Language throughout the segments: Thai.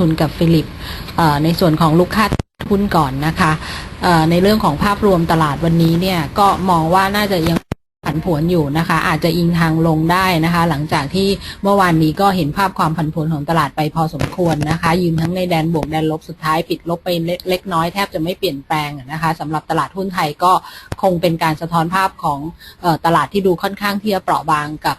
ทุนกับฟิลิปในส่วนของลูกค้าหุ้นก่อนนะคะในเรื่องของภาพรวมตลาดวันนี้เนี่ยก็มองว่าน่าจะยังผันผวนอยู่นะคะ อาจจะอิงทางลงได้นะคะ หลังจากที่เมื่อวานนี้ก็เห็นภาพความผันผวนของตลาดไปพอสมควรนะคะ ยืนทั้งในแดนบวกแดนลบสุดท้ายปิดลบไปเล็กน้อยแทบจะไม่เปลี่ยนแปลงนะคะสำหรับตลาดหุ้นไทยก็คงเป็นการสะท้อนภาพของออตลาดที่ดูค่อนข้างที่จะเปราะบางกับ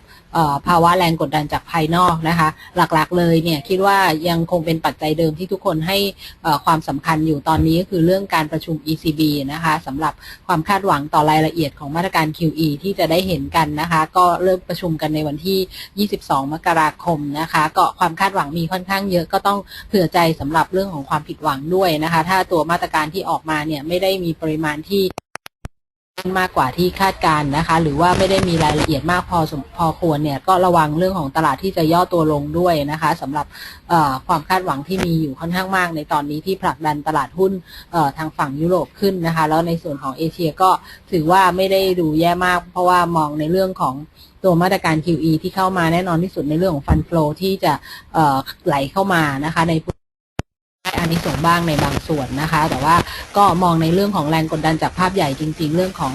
ภาวะแรงกดดันจากภายนอกนะคะ หลักๆเลยเนี่ยคิดว่ายังคงเป็นปัจจัยเดิมที่ทุกคนให้ความสำคัญอยู่ตอนนี้ก็คือเรื่องการประชุม ECB นะคะสำหรับความคาดหวังต่อรายละเอียดของมาตรการ QE ที่จะได้เห็นกันนะคะ ก็เริ่มประชุมกันในวันที่ 22 มกราคมนะคะ ก็ความคาดหวังมีค่อนข้างเยอะก็ต้องเผื่อใจสำหรับเรื่องของความผิดหวังด้วยนะคะ ถ้าตัวมาตรการที่ออกมาเนี่ยไม่ได้มีปริมาณที่ มากกว่าที่คาดการ์นะคะ หรือว่าไม่ได้มีรายละเอียดมากพอสมพอควรเนี่ยก็ระวังเรื่องของตลาดที่จะย่อตัวลงด้วยนะคะสำหรับความคาดหวังที่มีอยู่ค่อนข้างมาก ในตอนนี้ที่ผลักดันตลาดหุ้นทางฝั่งยุโรปขึ้นนะคะ แล้วในส่วนของเอเชียก็ถือว่าไม่ได้ดูแย่มาก เพราะว่ามองในเรื่องของตัวมาตรการ QE ที่เข้ามาแน่นอนที่สุดในเรื่องของฟันฟลอที่จะไหลเข้ามานะคะใน นิสงส์บ้างในบางส่วนนะคะ แต่ว่าก็มองในเรื่องของแรงกดดันจากภาพใหญ่จริง ๆ เรื่องของ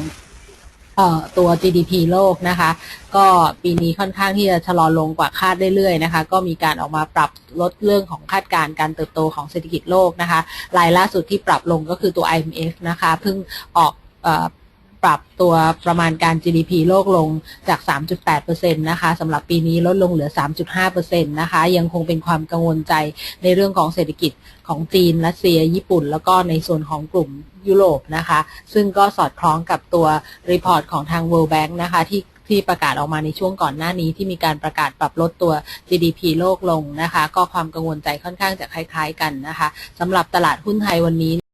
ออตัว GDP โลกนะคะ ก็ปีนี้ค่อนข้างที่จะชะลอลงกว่าคาดเรื่อยๆนะคะ ก็มีการออกมาปรับลดเรื่องของคาดการณ์การเติบโตของเศรษฐกิจโลกนะคะรายล่าสุดที่ปรับลงก็คือตัว IMF นะคะเพิ่งออกอ ปรับตัวประมาณการ GDP โลกลงจาก 3.8%นะคะสำหรับปีนี้ลดลงเหลือ 3.5%นะคะยังคงเป็นความกังวลใจในเรื่องของเศรษฐกิจของจีนรัสเซีย ญี่ปุ่น แล้วก็ในส่วนของกลุ่มยุโรปนะคะ ซึ่งก็สอดคล้องกับตัวรีพอร์ตของทาง World Bank นะคะที่ที่ประกาศออกมาในช่วงก่อนหน้านี้ที่มีการประกาศปรับลดตัว GDP โลกลงนะคะ ก็ความกังวลใจค่อนข้างจะคล้าย ๆ กันนะคะสำหรับตลาดหุ้นไทยวันนี้